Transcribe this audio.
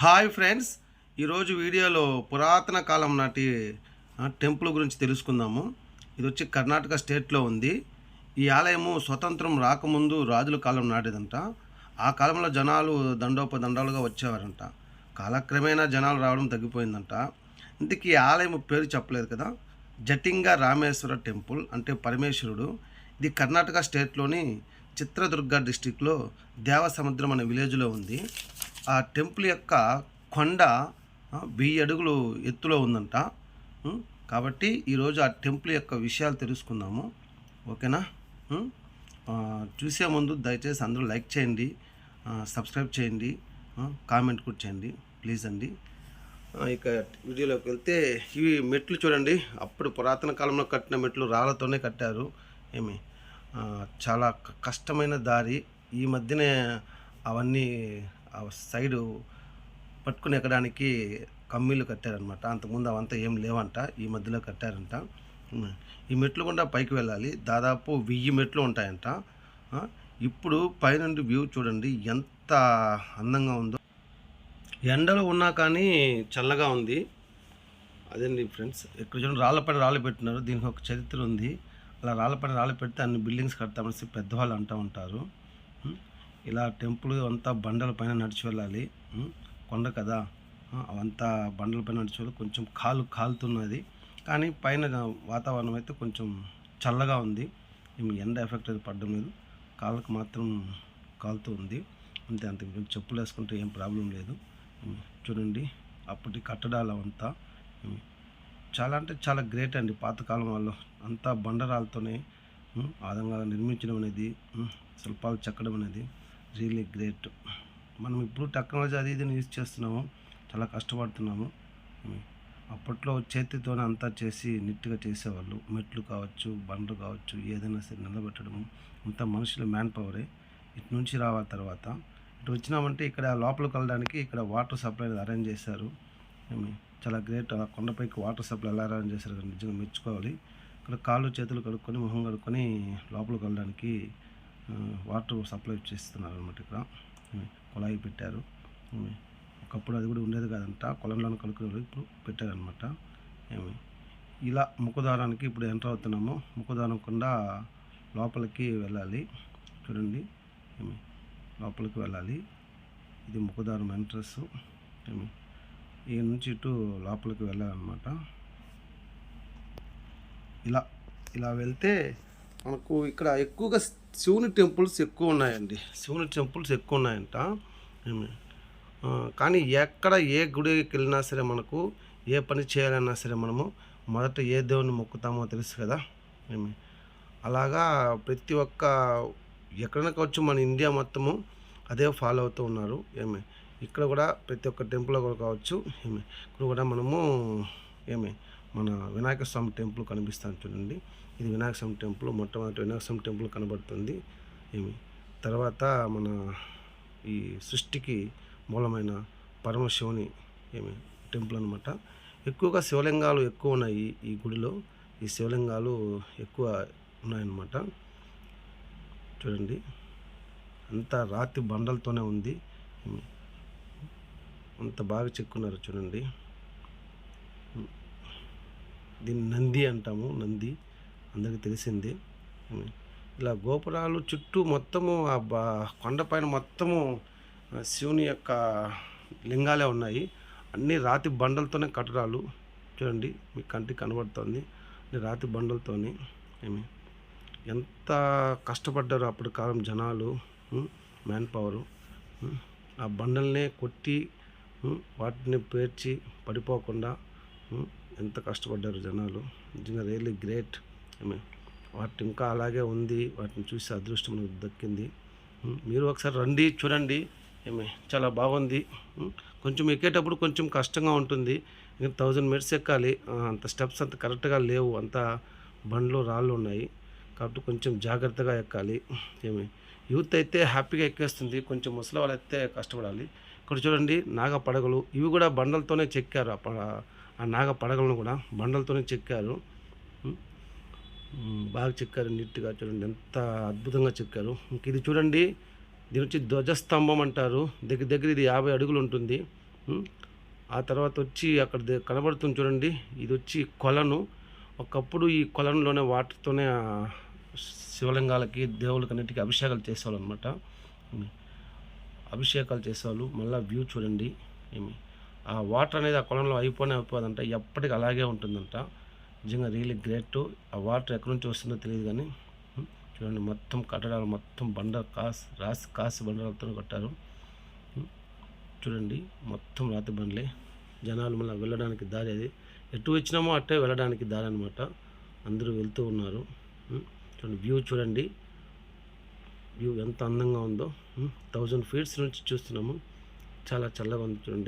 Hi friends. ఈరోజు వీడియోలో పురాతన కాలం నాటి టెంపుల్ గురించి తెలుసుకుందాము. ఇది వచ్చి కర్ణాటక స్టేట్లో ఉంది. ఈ ఆలయము స్వతంత్రం రాకముందు రాజుల కాలం నాటిదంట. ఆ కాలంలో జనాలు దండోపదండాలుగా వచ్చేవారంట. కాలక్రమేణా జనాలు రావడం తగ్గిపోయిందంట. ఇంతకీ ఈ ఆలయం పేరు చెప్పలేదు కదా. జటింగ రామేశ్వర టెంపుల్ అంటే పరమేశ్వరుడు. ఇది కర్ణాటక స్టేట్లోని చిత్రదుర్గ డిస్టిక్లో దేవసముద్రం అనే విలేజ్లో ఉంది. ఆ టెంపుల్ యొక్క కొండ వెయ్యి అడుగులు ఎత్తులో ఉందంట. కాబట్టి ఈరోజు ఆ టెంపుల్ యొక్క విషయాలు తెలుసుకుందాము. ఓకేనా? చూసే ముందు దయచేసి అందరూ లైక్ చేయండి సబ్స్క్రైబ్ చేయండి కామెంట్ కూడా చేయండి ప్లీజ్ అండి. ఇక వీడియోలోకి వెళ్తే ఇవి మెట్లు చూడండి. అప్పుడు పురాతన కాలంలో కట్టిన మెట్లు రాళ్ళతోనే కట్టారు. ఏమి? చాలా కష్టమైన దారి. ఈ మధ్యనే అవన్నీ ఆ సైడు పట్టుకుని ఎక్కడానికి కమ్మీలు కట్టారనమాట అంతకుముందు అవంతా ఏం లేవంట ఈ మధ్యలో కట్టారంట. ఈ మెట్లు గుండా పైకి వెళ్ళాలి. దాదాపు వెయ్యి మెట్లు ఉంటాయంట. ఇప్పుడు పైనుండి వ్యూ చూడండి ఎంత అందంగా ఉందో. ఎండలో ఉన్నా కానీ చల్లగా ఉంది. అదండి ఫ్రెండ్స్ ఇక్కడ చూడండి రాళ్ళపైన రాళ్ళు పెట్టినారు. దీనికి ఒక చరిత్ర ఉంది. అలా రాళ్ళపైన రాళ్ళు పెడితే అన్ని బిల్డింగ్స్ కడతామనేసి పెద్దవాళ్ళు అంటూ ఉంటారు. ఇలా టెంపుల్ అంతా బండల పైన నడిచి వెళ్ళాలి. కొండ కదా. అవంతా బండల పైన నడిచి వెళ్ళి కొంచెం కాలు కాలుతున్నది. కానీ పైన వాతావరణం అయితే కొంచెం చల్లగా ఉంది. ఏమి ఎండ ఎఫెక్ట్ అయితే పడడం లేదు. కాళ్ళకు మాత్రం కాలుతూ ఉంది. అంతే అంత చెప్పులు వేసుకుంటే ఏం ప్రాబ్లం లేదు. చూడండి అప్పటి కట్టడాలు అవంతా. చాలా అంటే చాలా గ్రేట్ అండి పాతకాలం వాళ్ళు. అంతా బండరాలతోనే ఆ విధంగా నిర్మించడం అనేది శిల్పాలు చెక్కడం అనేది. Really great. మనం ఇప్పుడు టెక్నాలజీ అది ఇది యూజ్ చేస్తున్నాము. చాలా కష్టపడుతున్నాము. అప్పట్లో చేతితోనే అంతా చేసి నీట్గా చేసేవాళ్ళు. మెట్లు కావచ్చు బండ్లు కావచ్చు ఏదైనా సరే నిలబెట్టడము. అంతా మనుషుల మ్యాన్ పవరే ఇటు నుంచి రావాలి తర్వాత. ఇటు వచ్చినామంటే ఇక్కడ లోపలికి వెళ్ళడానికి ఇక్కడ వాటర్ సప్లై అరేంజ్ చేశారు. చాలా గ్రేట్. అలా కొండపైకి వాటర్ సప్లై ఎలా అరేంజ్ చేశారు నిజంగా మెచ్చుకోవాలి. ఇక్కడ కాళ్ళు చేతులు కడుక్కొని మొహం కడుక్కొని లోపలికి వెళ్ళడానికి వాటర్ సప్లై చేస్తున్నారు అనమాట ఇక్కడ కుళాయి పెట్టారు. ఒకప్పుడు అది కూడా ఉండేది కాదంట. కులంలోని కలుకునే ఇప్పుడు పెట్టారనమాట ఏమి? ఇలా ముఖద్వారానికి ఇప్పుడు ఎంటర్ అవుతున్నాము. ముఖద్వారం కుండా లోపలికి వెళ్ళాలి. చూడండి. ఏమి? లోపలికి వెళ్ళాలి. ఇది ముఖద్వారం ఎంట్రస్ ఏమి? ఈ నుంచి ఇటు లోపలికి వెళ్ళాలన్నమాట. ఇలా ఇలా వెళ్తే మనకు ఇక్కడ ఎక్కువగా శివుని టెంపుల్స్ ఎక్కువ ఉన్నాయండి. శివుని టెంపుల్స్ ఎక్కువ ఉన్నాయంట. కానీ ఎక్కడ ఏ గుడికి వెళ్ళినా సరే మనకు ఏ పని చేయాలన్నా సరే మనము మొదట ఏ దేవుని మొక్కుతామో తెలుసు కదా. ఏమి? అలాగా ప్రతి ఒక్క ఎక్కడైనా కావచ్చు మన ఇండియా మొత్తము అదే ఫాలో అవుతూ ఉన్నారు. ఏమి? ఇక్కడ కూడా ప్రతి ఒక్క టెంపుల్ కూడా కావచ్చు. ఏమి? ఇక్కడ కూడా మనము ఏమి? మన వినాయక స్వామి టెంపుల్ కనిపిస్తాను చూడండి. ఇది వినాయక టెంపుల్ మొట్టమొదటి వినాయక టెంపుల్ కనబడుతుంది. ఏమి? తర్వాత మన ఈ సృష్టికి మూలమైన పరమశివుని ఏమి? టెంపుల్ అనమాట ఎక్కువగా శివలింగాలు ఎక్కువ ఉన్నాయి ఈ గుడిలో. ఈ శివలింగాలు ఎక్కువ ఉన్నాయన్నమాట. చూడండి. అంతా రాతి బండలతోనే ఉంది. అంత బాగా చెక్కున్నారు చూడండి. దీన్ని నంది అంటాము నంది. అందరికీ తెలిసింది. ఇలా గోపురాలు చుట్టూ మొత్తము ఆ బా కొండపైన మొత్తము శివుని యొక్క లింగాలే ఉన్నాయి. అన్ని రాతి బండలతోనే కట్టడాలు. చూడండి మీ కంటికి కనబడుతుంది. అన్ని రాతి బండలతోని ఏమి? ఎంత కష్టపడ్డారు అప్పటి కాలం జనాలు మ్యాన్ పవరు. ఆ బండల్నే కొట్టి వాటిని పేర్చి పడిపోకుండా ఎంత కష్టపడ్డారు జనాలు. నిజంగా రియల్లీ గ్రేట్. వాటి ఇంకా అలాగే ఉంది. వాటిని చూసి అదృష్టం మనకు దక్కింది. మీరు ఒకసారి రండి చూడండి. ఏమి చాలా బాగుంది. కొంచెం ఎక్కేటప్పుడు కొంచెం కష్టంగా ఉంటుంది. ఇంకా థౌజండ్ మీటర్స్ ఎక్కాలి. అంత స్టెప్స్ అంత కరెక్ట్గా లేవు. అంత బండ్లు రాళ్ళు ఉన్నాయి. కాబట్టి కొంచెం జాగ్రత్తగా ఎక్కాలి. ఏమి యూత్ అయితే హ్యాపీగా ఎక్కేస్తుంది. కొంచెం ముసలి వాళ్ళు అయితే కష్టపడాలి. ఇక్కడ చూడండి నాగ పడగలు. ఇవి కూడా బండలతోనే చెక్కారు. ఆ ప- ఆ నాగ పడగలను కూడా బండలతోనే చెక్కారు. బాగా చెక్కారు నీట్గా చూడండి ఎంత అద్భుతంగా చెక్కారు. ఇంక ఇది చూడండి దీని వచ్చి ధ్వజస్తంభం అంటారు. దగ్గర దగ్గర ఇది యాభై అడుగులు ఉంటుంది. ఆ తర్వాత వచ్చి అక్కడ కనబడుతుంది చూడండి ఇది వచ్చి కొలను. ఒకప్పుడు ఈ కొలనులోనే వాటర్తోనే శివలింగాలకి దేవుళ్ళకి అన్నిటికీ అభిషేకాలు చేసేవాళ్ళు అనమాట అభిషేకాలు చేసేవాళ్ళు. మళ్ళీ వ్యూ చూడండి ఏమి ఆ వాటర్ అనేది ఆ కొలంలో అయిపోయినా అయిపోదంట ఎప్పటికీ అలాగే ఉంటుందంట. నిజంగా రియలీ గ్రేట్. ఆ వాటర్ ఎక్కడి నుంచి వస్తుందో తెలియదు కానీ చూడండి మొత్తం కట్టడాలు మొత్తం బండ కాస్ రాసి కాసి బండలతో కట్టారు. చూడండి మొత్తం రాతి బండ్లే. జనాలు మళ్ళీ వెళ్ళడానికి దారి అది. ఎటు వచ్చినామో అట్టే వెళ్ళడానికి దారి అనమాట అందరూ వెళ్తూ ఉన్నారు. చూడండి వ్యూ చూడండి. వ్యూ ఎంత అందంగా ఉందో. థౌజండ్ ఫీట్స్ నుంచి చూస్తున్నాము. చాలా చల్లగా ఉంది చూడండి.